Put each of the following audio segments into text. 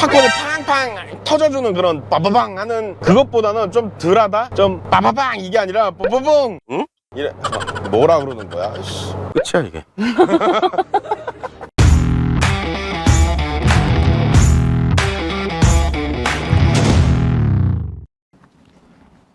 팝콘을 팡팡 터져주는 그런 빠바방 하는 그것보다는 좀 덜하다? 좀 빠바방 이게 아니라 뽀뽀봉 응? 이래 뭐라 그러는 거야? 씨. 끝이야 이게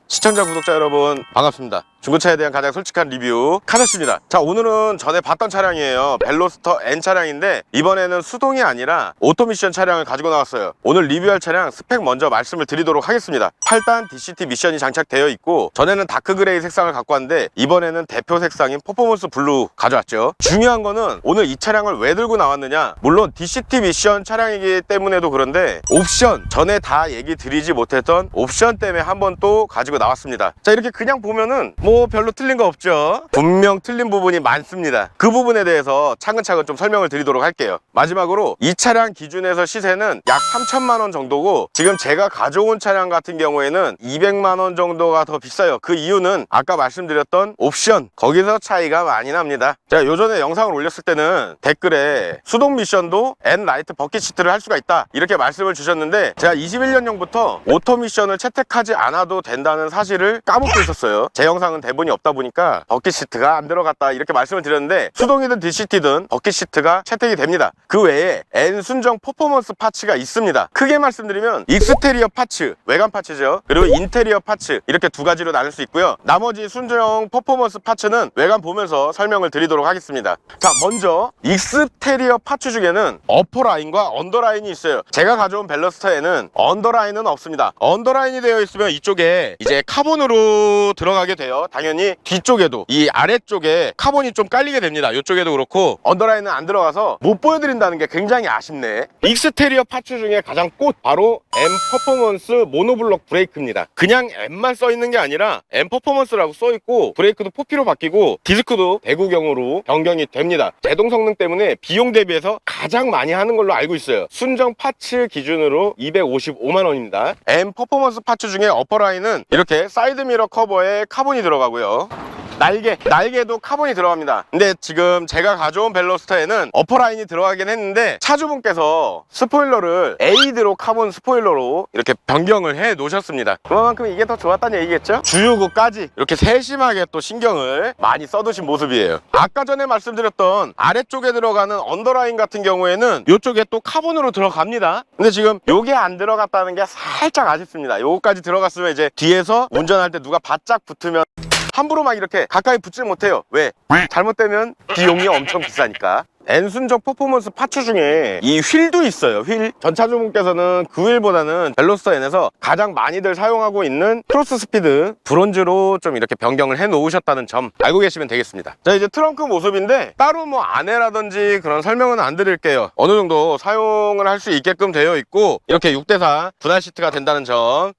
시청자 구독자 여러분 반갑습니다 중고차에 대한 가장 솔직한 리뷰 카자씨입니다. 자 오늘은 전에 봤던 차량이에요. 벨로스터 N 차량인데 이번에는 수동이 아니라 오토미션 차량을 가지고 나왔어요. 오늘 리뷰할 차량 스펙 먼저 말씀을 드리도록 하겠습니다. 8단 DCT 미션이 장착되어 있고 전에는 다크 그레이 색상을 갖고 왔는데 이번에는 대표 색상인 퍼포먼스 블루 가져왔죠. 중요한 거는 오늘 이 차량을 왜 들고 나왔느냐? 물론 DCT 미션 차량이기 때문에도 그런데 옵션 전에 다 얘기 드리지 못했던 옵션 때문에 한번 또 가지고 나왔습니다. 자 이렇게 그냥 보면은 뭐 별로 틀린 거 없죠? 분명 틀린 부분이 많습니다. 그 부분에 대해서 차근차근 좀 설명을 드리도록 할게요. 마지막으로 이 차량 기준에서 시세는 약 3천만 원 정도고 지금 제가 가져온 차량 같은 경우에는 200만 원 정도가 더 비싸요. 그 이유는 아까 말씀드렸던 옵션. 거기서 차이가 많이 납니다. 제가 요전에 영상을 올렸을 때는 댓글에 수동 미션도 N 라이트 버킷 시트를 할 수가 있다. 이렇게 말씀을 주셨는데 제가 21년형부터 오토 미션을 채택하지 않아도 된다는 사실을 까먹고 있었어요. 제 영상은 대본이 없다 보니까 버킷 시트가 안 들어갔다 이렇게 말씀을 드렸는데 수동이든 DCT든 버킷 시트가 채택이 됩니다. 그 외에 N 순정 퍼포먼스 파츠가 있습니다. 크게 말씀드리면 익스테리어 파츠 외관 파츠죠. 그리고 인테리어 파츠 이렇게 두 가지로 나눌 수 있고요. 나머지 순정 퍼포먼스 파츠는 외관 보면서 설명을 드리도록 하겠습니다. 자 먼저 익스테리어 파츠 중에는 어퍼 라인과 언더 라인이 있어요. 제가 가져온 벨러스터에는 언더 라인은 없습니다. 언더 라인이 되어 있으면 이쪽에 이제 카본으로 들어가게 돼요 당연히 뒤쪽에도 이 아래쪽에 카본이 좀 깔리게 됩니다. 이쪽에도 그렇고 언더라인은 안 들어가서 못 보여드린다는 게 굉장히 아쉽네. 익스테리어 파츠 중에 가장 꽃 바로 M 퍼포먼스 모노블록 브레이크입니다. 그냥 M만 써 있는 게 아니라 M 퍼포먼스라고 써 있고 브레이크도 포피로 바뀌고 디스크도 배구경으로 변경이 됩니다. 제동 성능 때문에 비용 대비해서 가장 많이 하는 걸로 알고 있어요. 순정 파츠 기준으로 255만 원입니다. M 퍼포먼스 파츠 중에 어퍼라인은 이렇게 사이드 미러 커버에 카본이 들어 가고요 날개, 날개도 카본이 들어갑니다. 근데 지금 제가 가져온 벨로스터에는 어퍼라인이 들어가긴 했는데 차주분께서 스포일러를 에이드로 카본 스포일러로 이렇게 변경을 해 놓으셨습니다. 그만큼 이게 더 좋았다는 얘기겠죠? 주유구까지 이렇게 세심하게 또 신경을 많이 써두신 모습이에요. 아까 전에 말씀드렸던 아래쪽에 들어가는 언더라인 같은 경우에는 이쪽에 또 카본으로 들어갑니다. 근데 지금 요게 안 들어갔다는 게 살짝 아쉽습니다. 요거까지 들어갔으면 이제 뒤에서 운전할 때 누가 바짝 붙으면 함부로 막 이렇게 가까이 붙질 못해요. 왜? 잘못되면 비용이 엄청 비싸니까. N순정 퍼포먼스 파츠 중에 이 휠도 있어요 휠 전차주분께서는 그 휠보다는 벨로스터 N에서 가장 많이들 사용하고 있는 크로스 스피드 브론즈로 좀 이렇게 변경을 해 놓으셨다는 점 알고 계시면 되겠습니다 자 이제 트렁크 모습인데 따로 뭐 안에라든지 그런 설명은 안 드릴게요 어느 정도 사용을 할 수 있게끔 되어 있고 이렇게 6대4 분할 시트가 된다는 점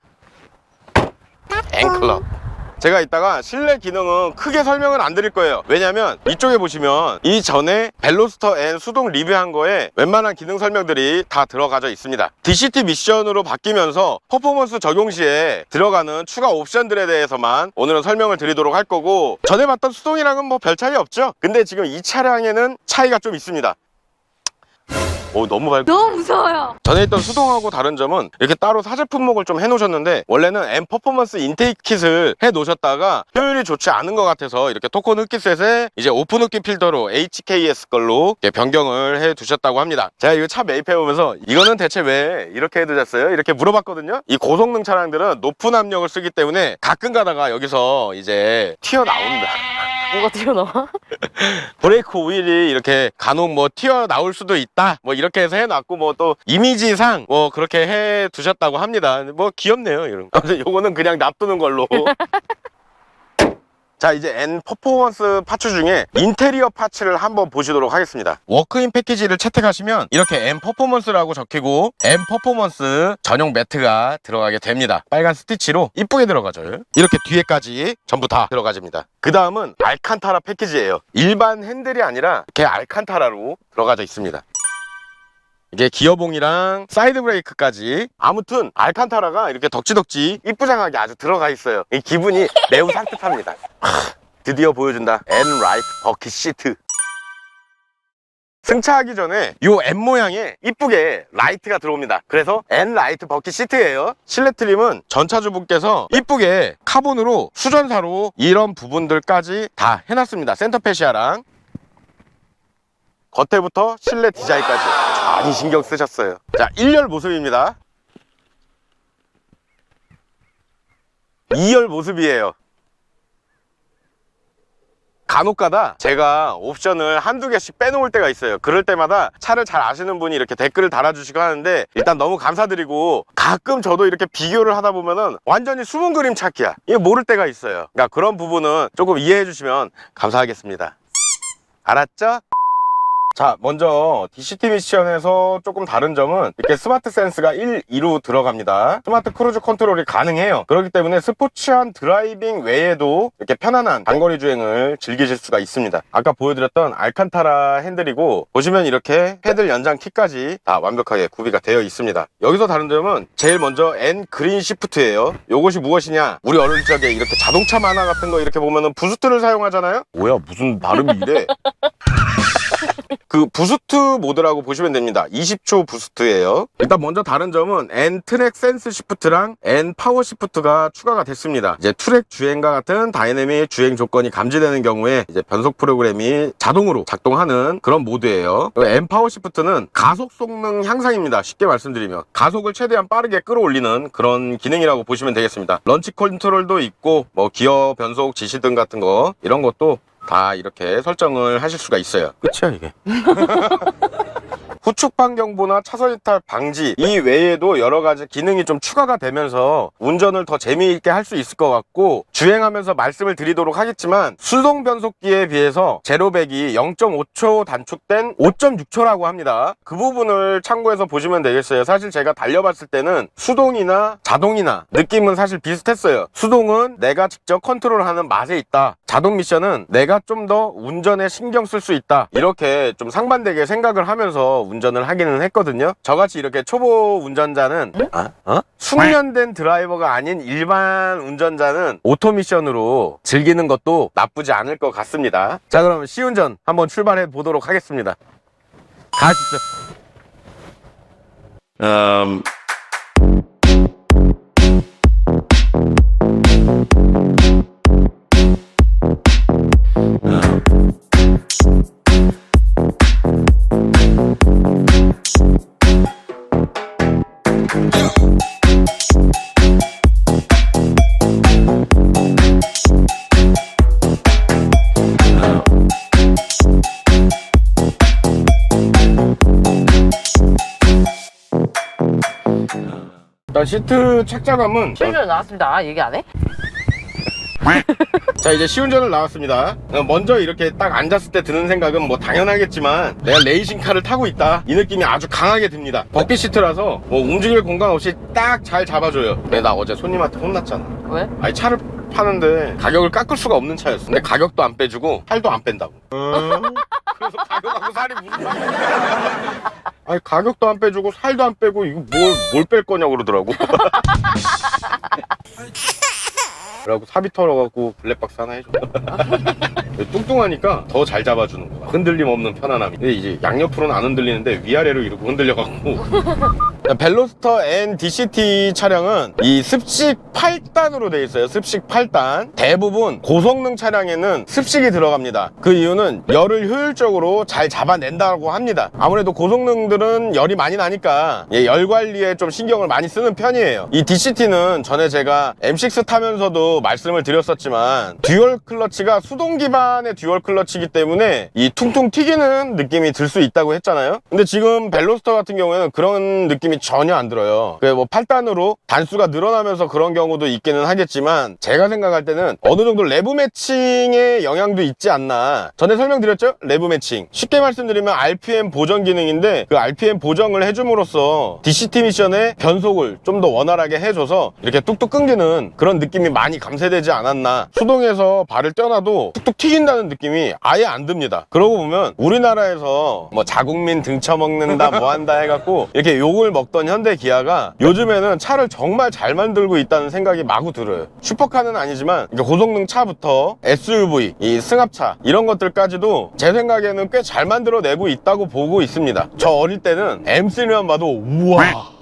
앵클럽 제가 이따가 실내 기능은 크게 설명을 안 드릴 거예요. 왜냐면 이쪽에 보시면 이전에 벨로스터 N 수동 리뷰한 거에 웬만한 기능 설명들이 다 들어가져 있습니다. DCT 미션으로 바뀌면서 퍼포먼스 적용 시에 들어가는 추가 옵션들에 대해서만 오늘은 설명을 드리도록 할 거고 전에 봤던 수동이랑은 뭐 별 차이 없죠? 근데 지금 이 차량에는 차이가 좀 있습니다 오 너무 밝 너무 무서워요. 전에 있던 수동하고 다른 점은 이렇게 따로 사제 품목을 좀 해놓으셨는데 원래는 M 퍼포먼스 인테이크 kit을 해놓으셨다가 효율이 좋지 않은 것 같아서 이렇게 토콘 흡기셋에 이제 오픈 흡기 필터로 HKS 걸로 변경을 해두셨다고 합니다 제가 이거 차 매입해보면서 이거는 대체 왜 이렇게 해두셨어요? 이렇게 물어봤거든요 이 고성능 차량들은 높은 압력을 쓰기 때문에 가끔 가다가 여기서 이제 튀어나온다 뭐가 튀어나와? 브레이크 오일이 이렇게 간혹 뭐 튀어나올 수도 있다. 뭐 이렇게 해서 해놨고 뭐 또 이미지상 뭐 그렇게 해 두셨다고 합니다. 뭐 귀엽네요 이런 거. 요거는 그냥 놔두는 걸로 자 이제 N 퍼포먼스 파츠 중에 인테리어 파츠를 한번 보시도록 하겠습니다. 워크인 패키지를 채택하시면 이렇게 N 퍼포먼스라고 적히고 N 퍼포먼스 전용 매트가 들어가게 됩니다. 빨간 스티치로 이쁘게 들어가죠. 이렇게 뒤에까지 전부 다 들어가집니다. 그 다음은 알칸타라 패키지예요. 일반 핸들이 아니라 이렇게 알칸타라로 들어가져 있습니다 이게 기어봉이랑 사이드 브레이크까지 아무튼 알칸타라가 이렇게 덕지덕지 이쁘장하게 아주 들어가 있어요 이 기분이 매우 산뜻합니다 하, 드디어 보여준다 N 라이트 버킷 시트 승차하기 전에 이 M 모양에 이쁘게 라이트가 들어옵니다. 그래서 N 라이트 버킷 시트예요. 실내 트림은 전차주분께서 이쁘게 카본으로 수전사로 이런 부분들까지 다 해놨습니다. 센터 페시아랑 겉에부터 실내 디자인까지 많이 신경 쓰셨어요. 자, 1열 모습입니다. 2열 모습이에요. 간혹가다 제가 옵션을 한두 개씩 빼놓을 때가 있어요. 그럴 때마다 차를 잘 아시는 분이 이렇게 댓글을 달아주시고 하는데 일단 너무 감사드리고 가끔 저도 이렇게 비교를 하다 보면은 완전히 숨은 그림 찾기야. 이게 모를 때가 있어요. 그러니까 그런 부분은 조금 이해해 주시면 감사하겠습니다. 알았죠? 자, 먼저 DCT 미션에서 조금 다른 점은 이렇게 스마트 센스가 1, 2로 들어갑니다. 스마트 크루즈 컨트롤이 가능해요. 그렇기 때문에 스포츠한 드라이빙 외에도 이렇게 편안한 단거리 주행을 즐기실 수가 있습니다. 아까 보여드렸던 알칸타라 핸들이고 보시면 이렇게 패들 연장 키까지 다 완벽하게 구비가 되어 있습니다. 여기서 다른 점은 제일 먼저 N 그린 시프트예요. 요것이 무엇이냐? 우리 어릴 적에 이렇게 자동차 만화 같은 거 이렇게 보면은 부스트를 사용하잖아요. 뭐야 무슨 발음이 이래? 그 부스트 모드라고 보시면 됩니다. 20초 부스트예요. 일단 먼저 다른 점은 N 트랙 센스 시프트랑 N 파워 시프트가 추가가 됐습니다. 이제 트랙 주행과 같은 다이내믹 주행 조건이 감지되는 경우에 이제 변속 프로그램이 자동으로 작동하는 그런 모드예요. 그리고 N 파워 시프트는 가속 성능 향상입니다. 쉽게 말씀드리면 가속을 최대한 빠르게 끌어올리는 그런 기능이라고 보시면 되겠습니다. 런치 컨트롤도 있고 뭐 기어 변속 지시등 같은 거 이런 것도 다 이렇게 설정을 하실 수가 있어요. 끝이야 이게. 후축 반경보나 차선 이탈 방지 이 외에도 여러 가지 기능이 좀 추가가 되면서 운전을 더 재미있게 할 수 있을 것 같고 주행하면서 말씀을 드리도록 하겠지만 수동 변속기에 비해서 제로백이 0.5초 단축된 5.6초라고 합니다. 그 부분을 참고해서 보시면 되겠어요. 사실 제가 달려봤을 때는 수동이나 자동이나 느낌은 사실 비슷했어요. 수동은 내가 직접 컨트롤하는 맛에 있다. 자동 미션은 내가 좀 더 운전에 신경 쓸 수 있다. 이렇게 좀 상반되게 생각을 하면서 운전을 하기는 했거든요. 저같이 이렇게 초보 운전자는 아? 어? 숙련된 드라이버가 아닌 일반 운전자는 오토 미션으로 즐기는 것도 나쁘지 않을 것 같습니다. 자, 그럼 시운전 한번 출발해 보도록 하겠습니다. 가시죠. Um, 일단 시트 착자감은 실전 나왔습니다. 아, 얘기 안 해? 자 이제 시운전을 나왔습니다. 어, 먼저 이렇게 딱 앉았을 때 드는 생각은 뭐 당연하겠지만 내가 레이싱카를 타고 있다. 이 느낌이 아주 강하게 듭니다. 버킷 시트라서 뭐 움직일 공간 없이 딱 잘 잡아줘요. 근데 나 어제 손님한테 혼났잖아. 왜? 아니 차를 파는데 가격을 깎을 수가 없는 차였어. 근데 가격도 안 빼주고 살도 안 뺀다고. 그래서 가격하고 살이 무슨 상관이야 아니 가격도 안 빼주고 살도 안 빼고 이거 뭘 뭘 뺄 거냐 고 그러더라고. 그래갖고 사비 털어갖고 블랙박스 하나 해줘. 뚱뚱하니까 더 잘 잡아주는 거야. 흔들림 없는 편안함이. 근데 이제 양옆으로는 안 흔들리는데 위아래로 이렇게 흔들려갖고 벨로스터 N DCT 차량은 이 습식 8단으로 되어 있어요. 습식 8단. 대부분 고성능 차량에는 습식이 들어갑니다. 그 이유는 열을 효율적으로 잘 잡아낸다고 합니다. 아무래도 고성능들은 열이 많이 나니까 예, 열 관리에 좀 신경을 많이 쓰는 편이에요. 이 DCT는 전에 제가 M6 타면서도 말씀을 드렸었지만 듀얼 클러치가 수동 기반의 듀얼 클러치이기 때문에 이 퉁퉁 튀기는 느낌이 들 수 있다고 했잖아요. 근데 지금 벨로스터 같은 경우에는 그런 느낌이 전혀 안 들어요. 그뭐 8단으로 단수가 늘어나면서 그런 경우도 있기는 하겠지만 제가 생각할 때는 어느 정도 레브 매칭의 영향도 있지 않나. 전에 설명드렸죠? 레브 매칭. 쉽게 말씀드리면 RPM 보정 기능인데 그 RPM 보정을 해줌으로써 DCT 미션의 변속을 좀 더 원활하게 해줘서 이렇게 뚝뚝 끊기는 그런 느낌이 많이 감쇄되지 않았나. 수동에서 발을 떼어놔도 뚝뚝 튀긴다는 느낌이 아예 안 듭니다. 그러고 보면 우리나라에서 뭐 자국민 등쳐먹는다 뭐 한다 해갖고 이렇게 욕을 먹 없던 현대 기아가 요즘에는 차를 정말 잘 만들고 있다는 생각이 마구 들어요. 슈퍼카는 아니지만 이제 고성능 차부터 SUV, 이 승합차 이런 것들까지도 제 생각에는 꽤 잘 만들어내고 있다고 보고 있습니다. 저 어릴 때는 M3만 봐도 우와.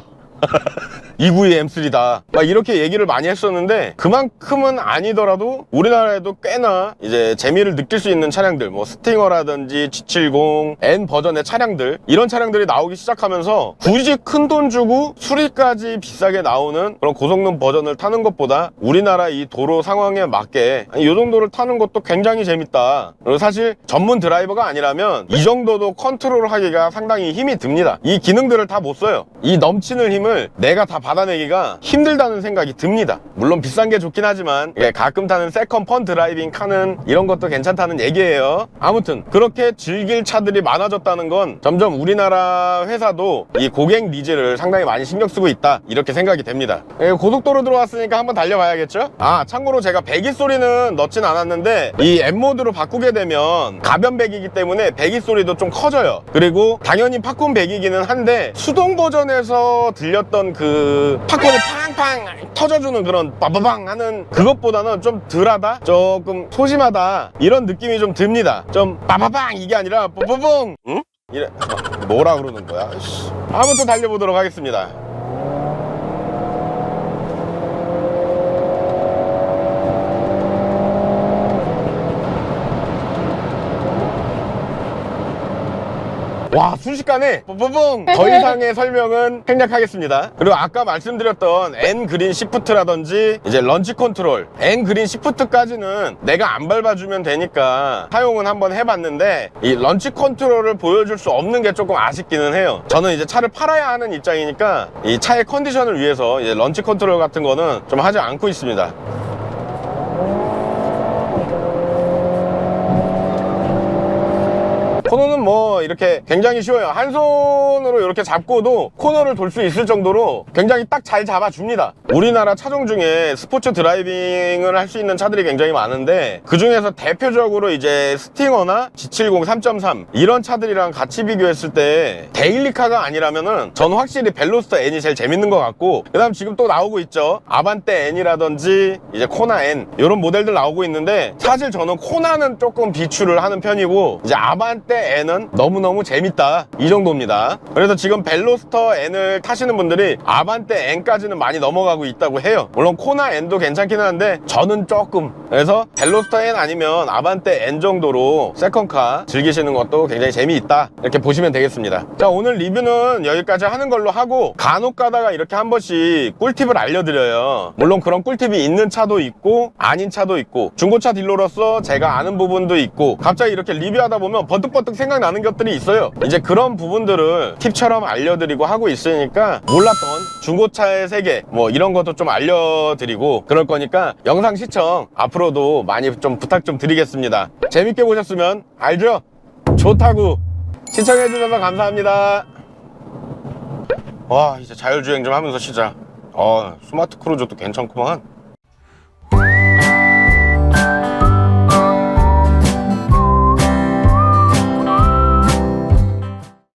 292 M3다. 막 이렇게 얘기를 많이 했었는데 그만큼은 아니더라도 우리나라에도 꽤나 이제 재미를 느낄 수 있는 차량들 뭐 스팅어라든지 G70 N 버전의 차량들 이런 차량들이 나오기 시작하면서 굳이 큰 돈 주고 수리까지 비싸게 나오는 그런 고성능 버전을 타는 것보다 우리나라 이 도로 상황에 맞게 이 정도를 타는 것도 굉장히 재밌다. 그리고 사실 전문 드라이버가 아니라면 이 정도도 컨트롤 하기가 상당히 힘이 듭니다. 이 기능들을 다 못 써요. 이 넘치는 힘을 내가 다 받아내기가 힘들다는 생각이 듭니다. 물론 비싼 게 좋긴 하지만 예, 가끔 타는 세컨 펀 드라이빙 카는 이런 것도 괜찮다는 얘기예요. 아무튼 그렇게 즐길 차들이 많아졌다는 건 점점 우리나라 회사도 이 고객 니즈를 상당히 많이 신경 쓰고 있다 이렇게 생각이 됩니다. 예, 고속도로 들어왔으니까 한번 달려봐야겠죠? 아 참고로 제가 배기 소리는 넣진 않았는데 이 M 모드로 바꾸게 되면 가변 배기이기 때문에 배기 소리도 좀 커져요. 그리고 당연히 팝콘 배기기는 한데 수동 버전에서 들 렸던 그 팝콘을 팡팡 터져주는 그런 빠바방 하는 그것보다는 좀 덜하다? 조금 소심하다 이런 느낌이 좀 듭니다. 좀 빠바방 이게 아니라 뽀뽀봉 응? 이래 뭐, 뭐라 그러는 거야? 씨. 아무튼 달려보도록 하겠습니다. 와 순식간에 뽀뽀봉 더 이상의 설명은 생략하겠습니다. 그리고 아까 말씀드렸던 N 그린 시프트라든지 이제 런치 컨트롤 N 그린 시프트까지는 내가 안 밟아주면 되니까 사용은 한번 해봤는데 이 런치 컨트롤을 보여줄 수 없는 게 조금 아쉽기는 해요. 저는 이제 차를 팔아야 하는 입장이니까 이 차의 컨디션을 위해서 이제 런치 컨트롤 같은 거는 좀 하지 않고 있습니다 코너는 뭐 이렇게 굉장히 쉬워요. 한 손으로 이렇게 잡고도 코너를 돌 수 있을 정도로 굉장히 딱 잘 잡아줍니다. 우리나라 차종 중에 스포츠 드라이빙을 할 수 있는 차들이 굉장히 많은데 그 중에서 대표적으로 이제 스팅어나 G70 3.3 이런 차들이랑 같이 비교했을 때 데일리카가 아니라면은 저는 확실히 벨로스터 N이 제일 재밌는 것 같고 그 다음 지금 또 나오고 있죠. 아반떼 N이라든지 이제 코나 N 이런 모델들 나오고 있는데 사실 저는 코나는 조금 비추를 하는 편이고 이제 아반떼 N은 너무너무 재밌다 이 정도입니다. 그래서 지금 벨로스터 N을 타시는 분들이 아반떼 N까지는 많이 넘어가고 있다고 해요. 물론 코나 N도 괜찮긴 한데 저는 조금 그래서 벨로스터 N 아니면 아반떼 N 정도로 세컨카 즐기시는 것도 굉장히 재미있다 이렇게 보시면 되겠습니다. 자 오늘 리뷰는 여기까지 하는 걸로 하고 간혹 가다가 이렇게 한 번씩 꿀팁을 알려드려요. 물론 그런 꿀팁이 있는 차도 있고 아닌 차도 있고 중고차 딜러로서 제가 아는 부분도 있고 갑자기 이렇게 리뷰하다 보면 번뜩번뜩 생각나 는 것들이 있어요. 이제 그런 부분들을 팁처럼 알려드리고 하고 있으니까 몰랐던 중고차의 세계 뭐 이런 것도 좀 알려드리고 그럴 거니까 영상 시청 앞으로도 많이 좀 부탁 좀 드리겠습니다. 재밌게 보셨으면 알죠? 좋다고 시청해주셔서 감사합니다. 와 이제 자율주행 좀 하면서 쉬자. 어 스마트 크루즈도 괜찮구만.